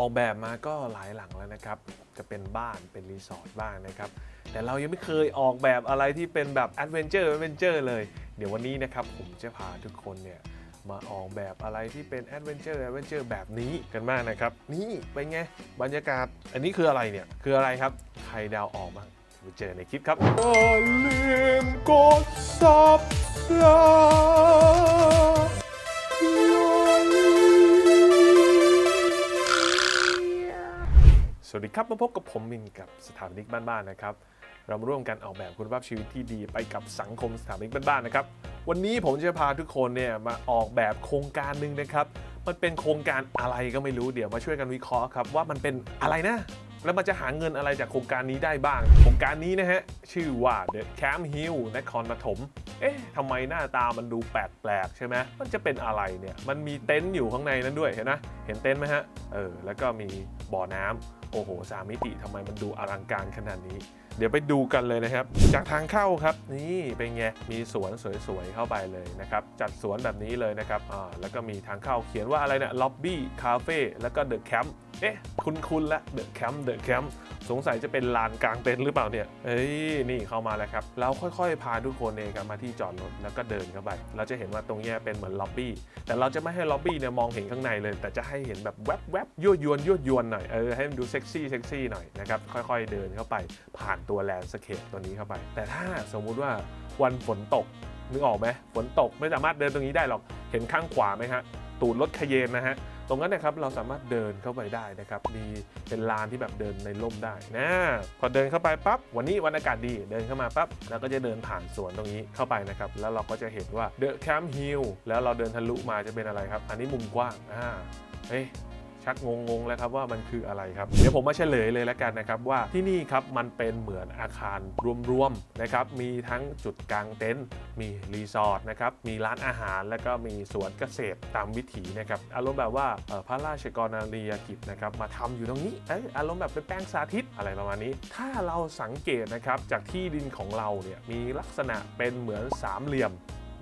ออกแบบมาก็หลายหลังแล้วนะครับ จะเป็นบ้านเป็นรีสอร์ทบ้างนะครับ แต่เรายังไม่เคยออกแบบอะไรที่เป็นแบบแอดเวนเจอร์แอดเวนเจอร์เลย เดี๋ยววันนี้นะครับผมจะพาทุกคนเนี่ยมาออกแบบอะไรที่เป็นแอดเวนเจอร์แอดเวนเจอร์แบบนี้กันมากนะครับ นี่เป็นไง บรรยากาศ อันนี้คืออะไรเนี่ย คืออะไรครับ ใครดาวออกบ้างไปเจอในคลิปครับอย่าลืมกด subscribe ดีครับ มาพบกับผมมินกับสถาปนิกบ้านๆนะครับ เรามาร่วมกันออกแบบคุณภาพชีวิตที่ดีไปกับสังคมสถาปนิกบ้านๆนะครับ วันนี้ผมจะพาทุกคนเนี่ยมาออกแบบโครงการหนึ่งนะครับ มันเป็นโครงการอะไรก็ไม่รู้เดี๋ยวมาช่วยกันวิเคราะห์ครับว่ามันเป็นอะไรนะ แล้วมันจะหาเงินอะไรจากโครงการนี้ได้บ้าง โครงการนี้นะฮะชื่อว่า The Camp Hill นครปฐมเอ๊ะทำไมหน้าตามันดูแปลกๆใช่ไหมมันจะเป็นอะไรเนี่ย มันมีเต็นท์อยู่ข้างในนั้นด้วยเห็นนะเห็นเต็นท์ไหมฮะเออแล้วก็มีบ่อน้ำ โอ้โหสามมิติทำไมมันดูอลังการขนาดนี้ เดี๋ยวไปดูกันเลยนะครับ จากทางเข้าครับ นี่เป็นไง มีสวนสวยๆเข้าไปเลยนะครับ จัดสวนแบบนี้เลยนะครับอ่าแล้วก็มีทางเข้าเขียนว่าอะไรเนี่ยล็อบบี้คาเฟ่แล้วก็เดอะแคมป์ เอ๊ะ คุ้นๆละเดอะแคมป์เดอะแคมป์สงสัยจะเป็นลานกลางเต็นท์หรือเปล่าเนี่ย เอ้ย นี่เข้ามาแล้วครับ เราค่อยๆ พาทุกคนเองครับมาที่จอดรถแล้วก็เดินเข้าไป เราจะเห็นว่าตรงนี้เป็นเหมือนล็อบบี้ แต่เราจะไม่ให้ล็อบบี้เนี่ยมองเห็นข้างในเลย แต่จะให้เห็นแบบแวบๆยั่วยวนยั่วยวนหน่อย เออ ให้มันดูเซ็กซี่เซ็กซี่หน่อยนะครับ ค่อยๆ เดินเข้าไป ผ่านตัวแลนด์สเคปตัวนี้เข้าไป แต่ถ้าสมมุติว่าวันฝนตก นึกออกไหมฝนตกไม่สามารถเดินตรงนี้ได้หรอก เห็นข้างขวาไหมฮะ ตูดรถคเยนนะฮะ ตรงนั้นนะครับเราสามารถเดินเข้าไปได้นะครับมีเป็นลานที่แบบเดินในร่มได้นะพอเดินเข้าไปปั๊บวันนี้วันอากาศดีเดินเข้ามาปั๊บเราก็จะเดินผ่านสวนตรงนี้เข้าไปนะครับแล้วเราก็จะเห็นว่าเดอะแคมป์ฮิลแล้วเราเดินทะลุมาจะเป็นอะไรครับ อันนี้มุมกว้างอ่าเฮ้ย ชักงงๆแล้วครับว่ามันคืออะไรครับ เดี๋ยวผมมาเฉลยเลยแล้วกันนะครับว่าที่นี่ครับมันเป็นเหมือนอาคารรวมๆนะครับมีทั้งจุดกลางเต็นท์มีรีสอร์ทนะครับมีร้านอาหารแล้วก็มีสวนเกษตรตามวิถีนะครับอารมณ์แบบว่าพระราชกรณียกิจนะครับมาทำอยู่ตรงนี้อยอารมณ์แบบเป็นแป้งสาธิตอะไรประมาณนี้ ถ้าเราสังเกตนะครับจากที่ดินของเราเนี่ยมีลักษณะเป็นเหมือนสามเหลี่ยม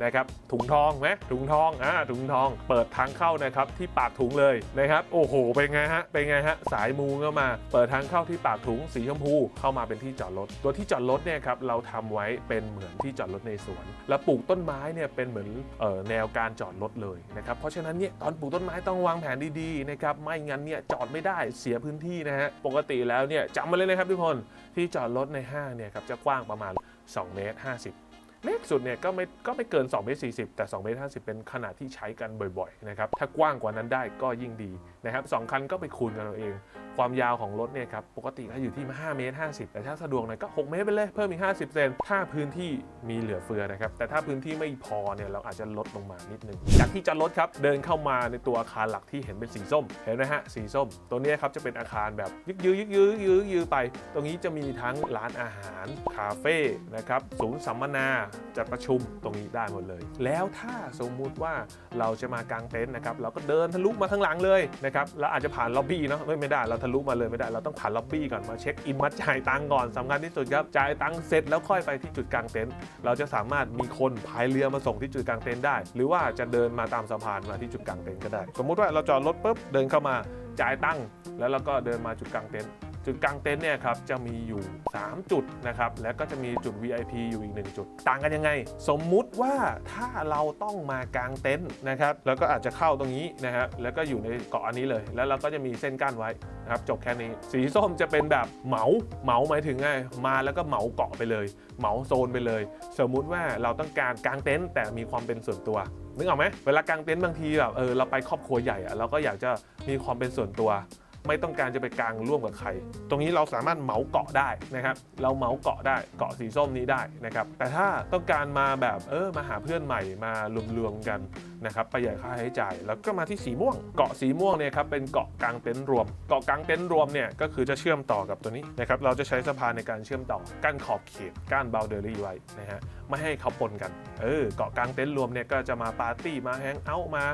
นะครับถุงทองไหมถุงทองอ่าถุงทองเปิดทางเข้านะครับที่ปากถุงเลยนะครับโอ้โหเป็นไงฮะเป็นไงฮะสายมูก็มา เปิดทางเข้าที่ปากถุงสีชมพูเข้ามาเป็นที่จอดรถตัวที่จอดรถเนี่ยครับเราทำไว้เป็นเหมือนที่จอดรถในสวน แล้วปลูกต้นไม้เนี่ยเป็นเหมือนเอ่อแนวการจอดรถเลยนะครับเพราะฉะนั้นเนี่ยตอนปลูกต้นไม้ต้องวางแผนดีๆนะครับไม่งั้นเนี่ยจอดไม่ได้เสียพื้นที่นะฮะปกติแล้วเนี่ยจำมาเลยนะครับทุกคนที่จอดรถในห้างเนี่ยครับจะกว้างประมาณ 2 เมตร 50 เล็กสุดเนี่ยก็ไม่ก็ไม่เกิน2เมตร40 แต่2เมตร50 เป็นขนาดที่ใช้กันบ่อยๆนะครับ ถ้ากว้างกว่านั้นได้ก็ยิ่งดีนะครับสองคันก็ไปคูณกันเอาเอง ความยาวของรถเนี่ยครับปกติก็อยู่ที่ 5 เมตร 50 แต่ถ้าสะดวกหน่อยก็ 6 เมตรไปเลย เพิ่มอีก 50 เซนถ้าพื้นที่มีเหลือเฟือนะครับ แต่ถ้าพื้นที่ไม่พอเนี่ยเราอาจจะลดลงมานิดนึง จากที่จอดรถครับเดินเข้ามาในตัวอาคารหลักที่เห็นเป็นสีส้ม เห็นไหมฮะสีส้ม ตัวนี้ครับจะเป็นอาคารแบบยึกยือยึกยือยึกยือยึกยือไป ตรงนี้จะมีทั้งร้านอาหารคาเฟ่นะครับศูนย์สัมมนาจัดประชุมตรงนี้ได้หมดเลย แล้วถ้าสมมุติว่าเราจะมากางเต็นท์นะครับเราก็เดินทะลุมาข้างหลังเลยนะครับแล้วอาจจะผ่านล็อบบี้เนาะไม่ได้เราทะลุมาเลยไม่ได้เราต้องผ่านล็อบบี้ก่อนมาเช็คอินมาจ่ายตังก่อนสำคัญที่สุดครับจ่ายตังเสร็จแล้วค่อยไปที่จุดกลางเต็นท์เราจะสามารถมีคนพายเรือมาส่งที่จุดกลางเต็นท์ได้ หรือว่าจะเดินมาตามสะพานมาที่จุดกลางเต็นท์ก็ได้ สมมุติว่าเราจอดรถปุ๊บเดินเข้ามาจ่ายตังแล้วเราก็เดินมาจุดกลางเต็นท์ จุดกลางเต็นท์เนี่ยครับจะมีอยู่ 3 จุดนะครับแล้วก็จะมีจุด VIP อยู่อีก 1 จุด ต่างกันยังไง สมมุติว่าถ้าเราต้องมากางเต็นท์นะครับแล้วก็อาจจะเข้าตรงนี้นะฮะแล้วก็อยู่ในเกาะอันนี้เลย แล้วเราก็จะมีเส้นกั้นไว้นะครับจบแค่นี้ สีส้มจะเป็นแบบเหมาเหมาหมายถึงไงมาแล้วก็เหมาเกาะไปเลย เหมาโซนไปเลย สมมุติว่าเราต้องการกางเต็นท์แต่มีความเป็นส่วนตัวนึกออกไหมเวลากางเต็นท์บางทีแบบเออเราไปครอบครัวใหญ่อะเราก็อยากจะมีความเป็นส่วนตัว ไม่ต้องการจะไปกลางร่วมกับใคร ตรงนี้เราสามารถเหมาเกาะได้นะครับ เราเหมาเกาะได้เกาะสีส้มนี้ได้นะครับ แต่ถ้าต้องการมาแบบเออมาหาเพื่อนใหม่มารวมๆกันนะครับประหยัดค่าใช้จ่าย แล้วก็มาที่สีม่วง เกาะสีม่วงเนี่ยครับเป็นเกาะกลางเต็นท์รวม เกาะกลางเต็นท์รวมเนี่ยก็คือจะเชื่อมต่อกับตัวนี้นะครับ เราจะใช้สะพานในการเชื่อมต่อกั้นขอบเขตกั้นบาวเดอรี่ไว้นะฮะ ไม่ให้เขาปนกัน เออเกาะกลางเต็นท์รวมเนี่ยก็จะมาปาร์ตี้มาแฮงเอาท์มา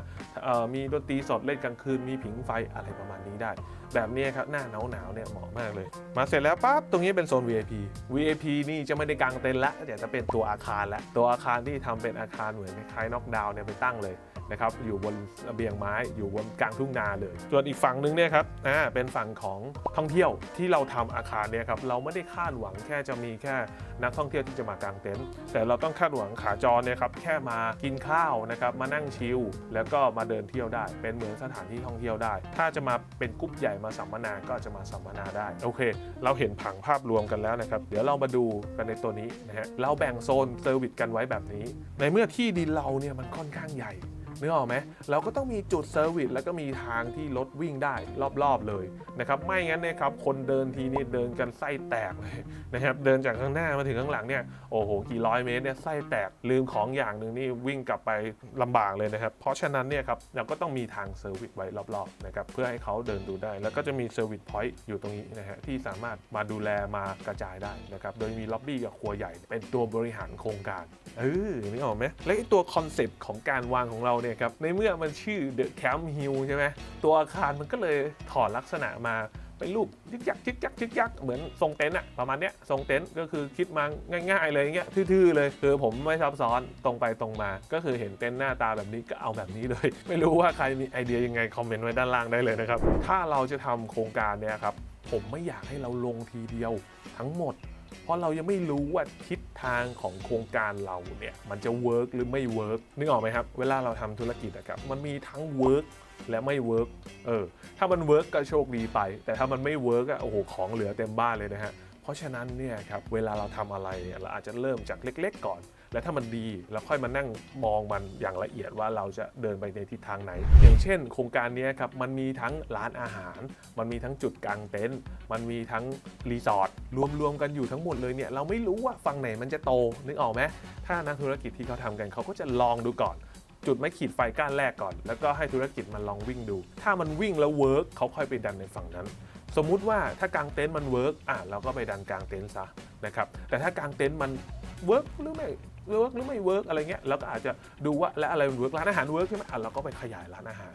ออมีดนตรีสดเล่นกลางคืนมีผิงไฟอะไรประมาณนี้ได้ แบบนี้ครับหน้าหนาวหนาวเนี่ยเหมาะมากเลย มาเสร็จแล้วปั๊บตรงนี้เป็นโซน VIP VIP นี่จะไม่ได้กางเต็นท์ละแต่จะเป็นตัวอาคารละตัวอาคารที่ทำเป็นอาคารเหมือนคล้ายๆน็อกดาวน์เนี่ยไปตั้งเลย นะครับอยู่บนระเบียงไม้อยู่บนกลางทุ่งนาเลย ส่วนอีกฝั่งนึงเนี่ยครับอ่าเป็นฝั่งของท่องเที่ยวที่เราทำอาคารเนี่ยครับเราไม่ได้คาดหวังแค่จะมีแค่นักท่องเที่ยวที่จะมากางเต็นท์แต่เราต้องคาดหวังขาจรเนี่ยครับแค่มากินข้าวนะครับมานั่งชิลแล้วก็มาเดินเที่ยวได้ เป็นเหมือนสถานที่ท่องเที่ยวได้ ถ้าจะมาเป็นกรุ๊ปใหญ่มาสัมมนาก็จะมาสัมมนาได้โอเค เราเห็นผังภาพรวมกันแล้วนะครับ เดี๋ยวเรามาดูกันในตัวนี้นะฮะเราแบ่งโซนเซอร์วิสกันไว้แบบนี้ ในเมื่อที่ดินเราเนี่ยมันค่อนข้างใหญ่ นึกออกไหมเราก็ต้องมีจุดเซอร์วิสแล้วก็มีทางที่รถวิ่งได้รอบๆเลยนะครับไม่งั้นเนยครับคนเดินทีนี่เดินกันไส้แตกเลยนะครับเดินจากข้างหน้ามาถึงข้างหลังเนี่ยโอ้โหกี่ร้อยเมตรเนี่ยไส้แตกลืมของอย่างหนึ่งนี่วิ่งกลับไปลำบากเลยนะครับเพราะฉะนั้นเนี่ยครับเราก็ต้องมีทางเซอร์วิสไว้รอบๆนะครับเพื่อให้เขาเดินดูได้ แล้วก็จะมีเซอร์วิสพอยต์อยู่ตรงนี้นะฮะที่สามารถมาดูแลมากระจายได้นะครับโดยมีล็อบบี้กับครัวใหญ่ เป็นตัวบริหารโครงการเออนึกออกไหมและไอ้ตัวคอนเซปต์ของการวางของเราเนี่ยครับในเมื่อมันชื่อ The Camp Hill ใช่ไหมตัวอาคารมันก็เลยถอดลักษณะมาเป็นรูปยึกยักยึกยักยึกยักเหมือนทรงเต็นท์อะประมาณเนี้ยทรงเต็นท์ก็คือคิดมาง่ายๆเลยอย่างเงี้ยทื่อๆเลยคือผมไม่ซับซ้อนตรงไปตรงมา ก็คือเห็นเต็นท์หน้าตาแบบนี้ก็เอาแบบนี้เลย ไม่รู้ว่าใครมีไอเดียยังไงคอมเมนต์ไว้ด้านล่างได้เลยนะครับถ้าเราจะทำโครงการเนี่ยครับผมไม่อยากให้เราลงทีเดียวทั้งหมด เพราะเรายังไม่รู้ว่าทิศทางของโครงการเราเนี่ยมันจะเวิร์กหรือไม่เวิร์กนึกออกไหมครับ เวลาเราทำธุรกิจนะครับมันมีทั้งเวิร์กและไม่เวิร์กเออถ้ามันเวิร์กก็โชคดีไป แต่ถ้ามันไม่เวิร์กอะโอ้โหของเหลือเต็มบ้านเลยนะฮะ เพราะฉะนั้นเนี่ยครับเวลาเราทำอะไรเนี่ยเราอาจจะเริ่มจากเล็ก ๆ ก่อน และถ้ามันดีเราค่อยมานั่งมองมันอย่างละเอียดว่าเราจะเดินไปในทิศทางไหน อย่างเช่น โครงการนี้ครับมันมีทั้งร้านอาหาร มันมีทั้งจุดกางเต็นท์มันมีทั้งรีสอร์ทรวมๆกันอยู่ทั้งหมดเลยเนี่ยเราไม่รู้ว่าฝั่งไหนมันจะโตนึกออกไหมถ้านักธุรกิจที่เขาทำกันเขาก็จะลองดูก่อนจุดไม้ขีดไฟก้านแรกก่อน แล้วก็ให้ธุรกิจมันลองวิ่งดู ถ้ามันวิ่งแล้วเวิร์กเขาค่อยไปดันในฝั่งนั้น สมมุติว่าถ้ากางเต็นท์มันเวิร์กอะเราก็ไปดันกางเต็นท์ซะนะครับแต่ถ้ากางเต็นท์มันเวิร์กหรือไม่เวิร์กหรือไม่เวิร์กอะไรเงี้ยเราก็อาจจะดูว่าและอะไรมันเวิร์กร้านอาหารเวิร์กใช่ไหมอะเราก็ไปขยายร้านอาหาร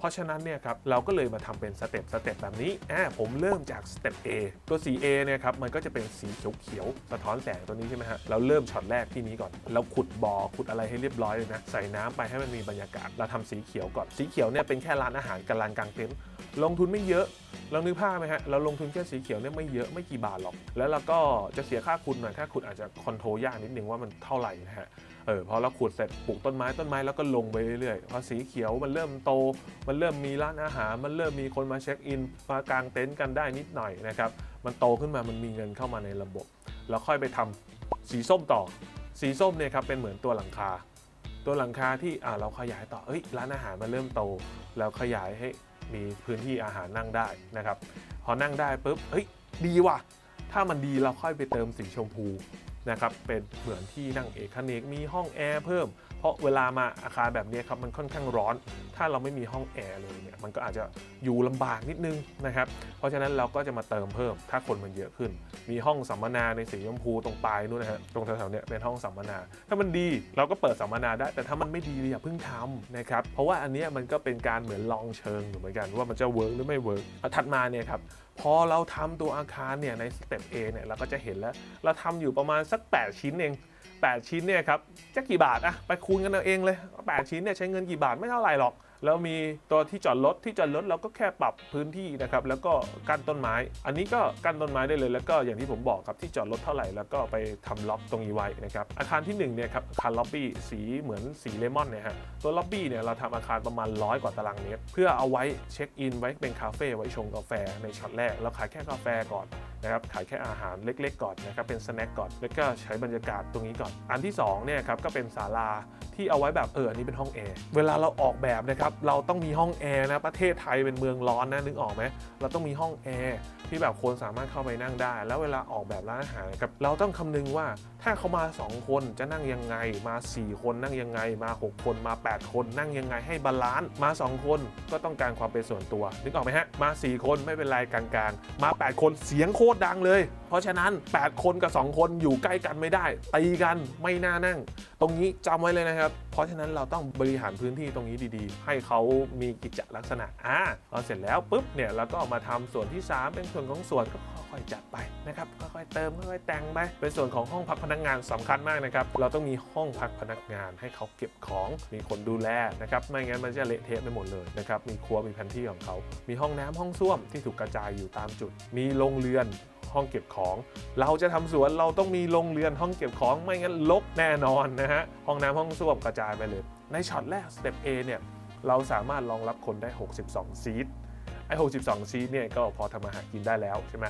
เพราะฉะนั้นเนี่ยครับเราก็เลยมาทำเป็นสเต็ปสเต็ปแบบนี้อ่าผมเริ่มจากสเต็ป A ตัวสี A เนี่ยครับมันก็จะเป็นสีเขียวๆสะท้อนแสงตัวนี้ใช่ไหมฮะเราเริ่มช็อตแรกที่นี้ก่อน เราขุดบ่อขุดอะไรให้เรียบร้อยเลยนะใส่น้ำไปให้มันมีบรรยากาศ เราทำสีเขียวก่อนสีเขียวเนี่ยเป็นแค่ร้านอาหารกับลานกลางเต็นท์ลงทุนไม่เยอะลองนึกภาพไหมฮะ เราลงทุนแค่สีเขียวเนี่ยไม่เยอะไม่กี่บาทหรอก แล้วเราก็จะเสียค่าขุดหน่อยค่าขุดอาจจะคอนโทรลยากนิดนึงว่ามันเท่าไหร่นะฮะ เออพอเราขุดเสร็จปลูกต้นไม้ต้นไม้แล้วก็ลงไปเรื่อยๆพอสีเขียวมันเริ่มโต มันเริ่มมีร้านอาหาร มันเริ่มมีคนมาเช็คอินมากางเต็นท์กันได้นิดหน่อยนะครับมันโตขึ้นมามันมีเงินเข้ามาในระบบ แล้วค่อยไปทำสีส้มต่อ สีส้มเนี่ยครับเป็นเหมือนตัวหลังคา ตัวหลังคาที่อ่าเราขยายต่อเอ้ยร้านอาหารมันเริ่มโต แล้วขยายให้มีพื้นที่อาหารนั่งได้นะครับพอนั่งได้ปุ๊บเฮ้ยดีว่ะถ้ามันดีเราค่อยไปเติมสีชมพู นะครับเป็นเหมือนที่นั่งเอกเนกมีห้องแอร์เพิ่ม เพราะเวลามาอาคารแบบนี้ครับมันค่อนข้างร้อน ถ้าเราไม่มีห้องแอร์เลยเนี่ยมันก็อาจจะอยู่ลำบากนิดนึงนะครับ เพราะฉะนั้นเราก็จะมาเติมเพิ่ม ถ้าคนมันเยอะขึ้น มีห้องสัมมนาในสีชมพูตรงปลายนู้นนะฮะตรงแถวๆเนี้ยเป็นห้องสัมมนา ถ้ามันดีเราก็เปิดสัมมนาได้ แต่ถ้ามันไม่ดีอย่าเพิ่งทำนะครับเพราะว่าอันนี้มันก็เป็นการเหมือนลองเชิงอยู่เหมือนกันว่ามันจะเวิร์กหรือไม่เวิร์กถัดมาเนี่ยครับพอเราทำตัวอาคารเนี่ยในสเต็ป A เนี่ยเราก็จะเห็นแล้ว เราทำอยู่ประมาณสัก 8 ชิ้นเอง 8 ชิ้นเนี่ยครับจะกี่บาทอะไปคูณกันเอาเองเลย 8 ชิ้นเนี่ยใช้เงินกี่บาทไม่เท่าไหร่หรอก แล้วมีตัวที่จอดรถที่จอดรถเราก็แค่ปรับพื้นที่นะครับแล้วก็กั้นต้นไม้ อันนี้ก็กั้นต้นไม้ได้เลย แล้วก็อย่างที่ผมบอกครับที่จอดรถเท่าไหร่แล้วก็ไปทำล็อบตรงนี้ไว้นะครับอาคารที่หนึ่งเนี่ยครับอาคารล็อบบี้สีเหมือนสีเลมอนเนี่ยฮะตัวล็อบบี้เนี่ยเราทำอาคารประมาณร้อยกว่าตารางเมตรเพื่อเอาไว้เช็คอินไว้เป็นคาเฟ่ไว้ชงกาแฟในช็อตแรกแล้วขายแค่กาแฟก่อน นะครับขายแค่อาหารเล็ก ๆ ก่อนนะครับเป็นสแน็คก่อน แล้วก็ใช้บรรยากาศตรงนี้ก่อน อันที่2เนี่ยครับก็เป็นศาลาที่เอาไว้แบบเอออันนี้เป็นห้องแอร์เวลาเราออกแบบนะครับเราต้องมีห้องแอร์นะประเทศไทยเป็นเมืองร้อนนะนึกออกไหมเราต้องมีห้องแอร์ที่แบบคนสามารถเข้าไปนั่งได้ แล้วเวลาออกแบบร้านอาหารครับเราต้องคำนึงว่าถ้าเขามา 2 คนจะนั่งยังไง มา 4 คนนั่งยังไง มา 6 คนมา 8 คนนั่งยังไงให้บาลานซ์มา 2 คนก็ต้องการความเป็นส่วนตัวนึกออกไหมฮะมา 4 คนไม่เป็นไรกลางๆ มา 8 คนเสียงโคตรดังเลย เพราะฉะนั้น 8 คนกับ 2 คนอยู่ใกล้กันไม่ได้ตีกันไม่น่านั่ง ตรงนี้จำไว้เลยนะครับ เพราะฉะนั้นเราต้องบริหารพื้นที่ตรงนี้ดีๆ ให้เขามีกิจลักษณะอ่าพอเสร็จแล้วปุ๊บเนี่ยเราก็เอามาทำส่วนที่ 3 เป็นส่วนของส่วนก็ค่อยๆจัดไปนะครับค่อยๆเติมค่อยๆแต่งไปเป็นส่วนของห้องพักพนักงานสำคัญมากนะครับเราต้องมีห้องพักพนักงานให้เขาเก็บของมีคนดูแลนะครับไม่งั้นมันจะเละเทะไปหมดเลยนะครับมีครัวมีแผนที่ของเขา มีห้องน้ำห้องส้วมที่ถูกกระจายอยู่ตามจุด มีโรงเรือน ห้องเก็บของ เราจะทำสวนเราต้องมีโรงเรือนห้องเก็บของไม่งั้นลกแน่นอนนะฮะห้องน้ำห้องส้วมกระจายไปเลย ในช็อตแรกสเต็ป A เนี่ยเราสามารถรองรับคนได้ 62 ซีทไอ้62 ซีทเนี่ยก็พอทำอาหารกินได้แล้วใช่ไหม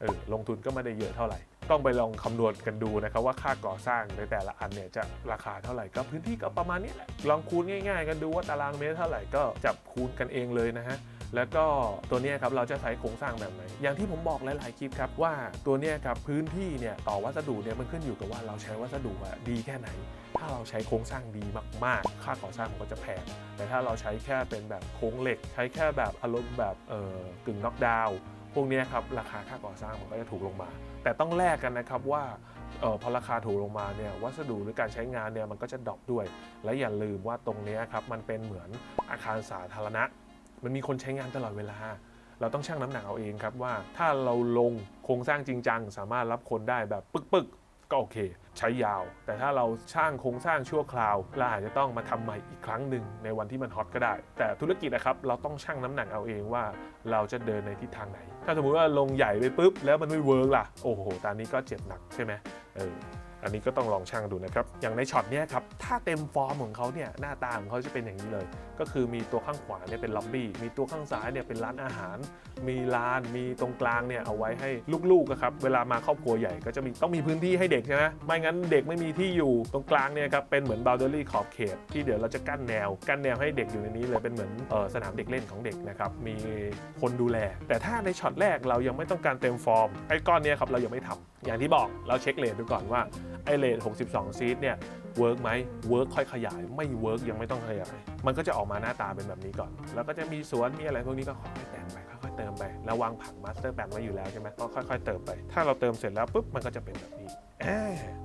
เออลงทุนก็ไม่ได้เยอะเท่าไหร่ ต้องไปลองคำนวณกันดูนะครับว่าค่าก่อสร้างในแต่ละอันเนี่ยจะราคาเท่าไหร่ก็พื้นที่ก็ประมาณนี้แหละลองคูณง่าย ๆ กันดูว่าตารางเมตรเท่าไหร่ก็จับคูณกันเองเลยนะฮะ แล้วก็ตัวนี้ครับเราจะใช้โครงสร้างแบบไหน อย่างที่ผมบอกหลาย ๆ คลิปครับว่าตัวนี้ครับพื้นที่เนี่ยต่อวัสดุเนี่ยมันขึ้นอยู่กับว่าเราใช้วัสดุอะดีแค่ไหน ถ้าเราใช้โครงสร้างดีมาก ๆ ค่าก่อสร้างมันก็จะแพง แต่ถ้าเราใช้แค่เป็นแบบโครงเหล็ก ใช้แค่แบบอารมณ์แบบเอ่อกึ่งน็อกดาวน์พวกนี้ครับราคาค่าก่อสร้างมันก็จะถูกลงมา แต่ต้องแลกกันนะครับว่าเออพอราคาถูกลงมาเนี่ยวัสดุหรือการใช้งานเนี่ยมันก็จะดรอปด้วย และอย่าลืมว่าตรงนี้ครับมันเป็นเหมือนอาคารสาธารณะ มันมีคนใช้งานตลอดเวลา เราต้องชั่งน้ำหนักเอาเองครับว่า ถ้าเราลงโครงสร้างจริงจังสามารถรับคนได้แบบปึกๆ ก็โอเค ใช้ยาว แต่ถ้าเราช่างโครงสร้างชั่วคราวเราอาจจะต้องมาทำใหม่อีกครั้งหนึ่งในวันที่มันฮอตก็ได้ แต่ธุรกิจนะครับเราต้องชั่งน้ำหนักเอาเองว่า เราจะเดินในทิศทางไหน ถ้าสมมุติว่าลงใหญ่ไปปุ๊บแล้วมันไม่เวิร์กล่ะโอ้โหตอนนี้ก็เจ็บหนักใช่ไหมเออ อันนี้ก็ต้องลองช่างดูนะครับ อย่างในช็อตนี้ครับ ถ้าเต็มฟอร์มของเขาเนี่ยหน้าตาของเขาจะเป็นอย่างนี้เลย ก็คือมีตัวข้างขวาเนี่ยเป็นล็อบบี้ มีตัวข้างซ้ายเนี่ยเป็นร้านอาหาร มีลาน มีตรงกลางเนี่ยเอาไว้ให้ลูกๆครับ เวลามาครอบครัวใหญ่ก็จะมีต้องมีพื้นที่ให้เด็กใช่ไหมไม่งั้นเด็กไม่มีที่อยู่ ตรงกลางเนี่ยครับเป็นเหมือนบ o ลเดอรี่ขอบเขต ที่เดี๋ยวเราจะกั้นแนว กั้นแนวให้เด็กอยู่ในนี้เลยเป็นเหมือนออสนามเด็กเล่นของเด็กนะครับ มีคนดูแล แต่ถ้าในช็อตแรกเรายังไม่ต้องการเต็มฟอร์ม ไอ้ก้อนเนี้ยครับเรายังไม่ทำอย่างที่บอกเราเช็คเลทดูก่อนว่า ไอเลท62 ซีทเนี่ยเวิร์กไหมเวิร์กค่อยขยาย ไม่เวิร์กยังไม่ต้องขยาย มันก็จะออกมาหน้าตาเป็นแบบนี้ก่อน แล้วก็จะมีสวนมีอะไรพวกนี้ก็ค่อยๆแต่งไปค่อยๆเติมไปแล้ววางผังมาสเตอร์แบนไว้อยู่แล้วใช่ไหมก็ค่อย ๆ เติมไป ถ้าเราเติมเสร็จแล้วปุ๊บมันก็จะเป็นแบบนี้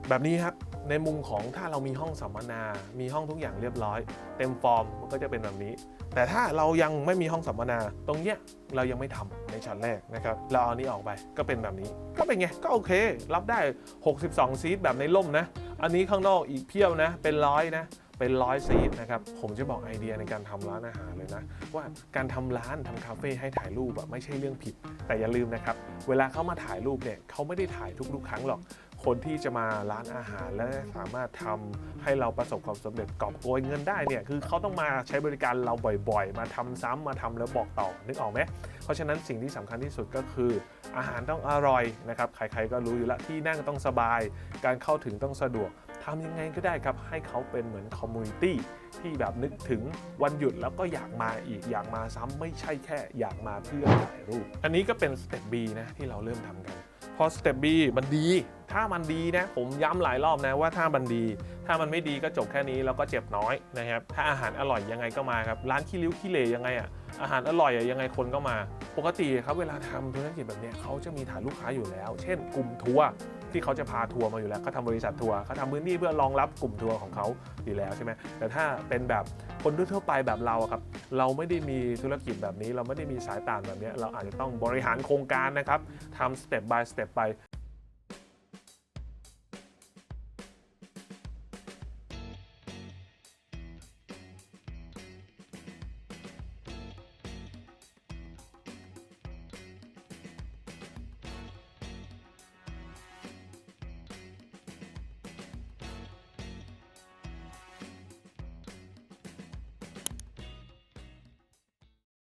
แบบนี้ครับในมุมของถ้าเรามีห้องสัมมนา มีห้องทุกอย่างเรียบร้อย เต็มฟอร์มมันก็จะเป็นแบบนี้ แต่ถ้าเรายังไม่มีห้องสัมมนา ตรงเนี้ยเรายังไม่ทำในชั้นแรกนะครับเราเอานี้ออกไปก็เป็นแบบนี้ ก็เป็นไงก็โอเค รับได้ 62 ซีทแบบในร่มนะ อันนี้ข้างนอกอีกเพียวนะ เป็นร้อยนะเป็นร้อยซีทนะครับ ผมจะบอกไอเดียในการทำร้านอาหารเลยนะ ว่าการทำร้านทำคาเฟ่ให้ถ่ายรูปแบบไม่ใช่เรื่องผิด แต่อย่าลืมนะครับ เวลาเขามาถ่ายรูปเนี่ยเขาไม่ได้ถ่ายทุกๆครั้งหรอก คนที่จะมาร้านอาหารและสามารถทำให้เราประสบความสำเร็จกอบโกยเงินได้เนี่ยคือเขาต้องมาใช้บริการเราบ่อยๆ มาทำซ้ำมาทำแล้วบอกต่อนึกออกไหมเพราะฉะนั้นสิ่งที่สำคัญที่สุดก็คือ อาหารต้องอร่อยนะครับใครๆก็รู้อยู่แล้วที่นั่งต้องสบาย การเข้าถึงต้องสะดวก ทำยังไงก็ได้ครับ ให้เขาเป็นเหมือนคอมมูนิตี้ที่แบบนึกถึงวันหยุดแล้วก็อยากมาอีกอยากมาซ้ำไม่ใช่แค่อยากมาเพื่อถ่ายรูป อันนี้ก็เป็นสเต็ป B นะที่เราเริ่มทำกันพอสเต็ป B มันดี ถ้ามันดีนะ ผมย้ำหลายรอบนะว่าถ้ามันดี ถ้ามันไม่ดีก็จบแค่นี้แล้วก็เจ็บน้อยนะครับ ถ้าอาหารอร่อยยังไงก็มาครับ ร้านขี้ริ้วขี้เหร่ยังไงอะอาหารอร่อยอะยังไงคนก็มา ปกติครับเวลาทำธุรกิจแบบเนี้ยเขาจะมีฐานลูกค้าอยู่แล้ว เช่นกลุ่มทัวร์ ที่เขาจะพาทัวร์มาอยู่แล้วเขาทำบริษัททัวร์เขาทำพื้นที่เพื่อรองรับกลุ่มทัวร์ของเขาอยู่แล้วใช่ไหมแต่ถ้าเป็นแบบคนทั่วไปแบบเราครับเราไม่ได้มีธุรกิจแบบนี้ เราไม่ได้มีสายตานแบบนี้ เราอาจจะต้องบริหารโครงการนะครับทำสเต็ป by สเต็ปไป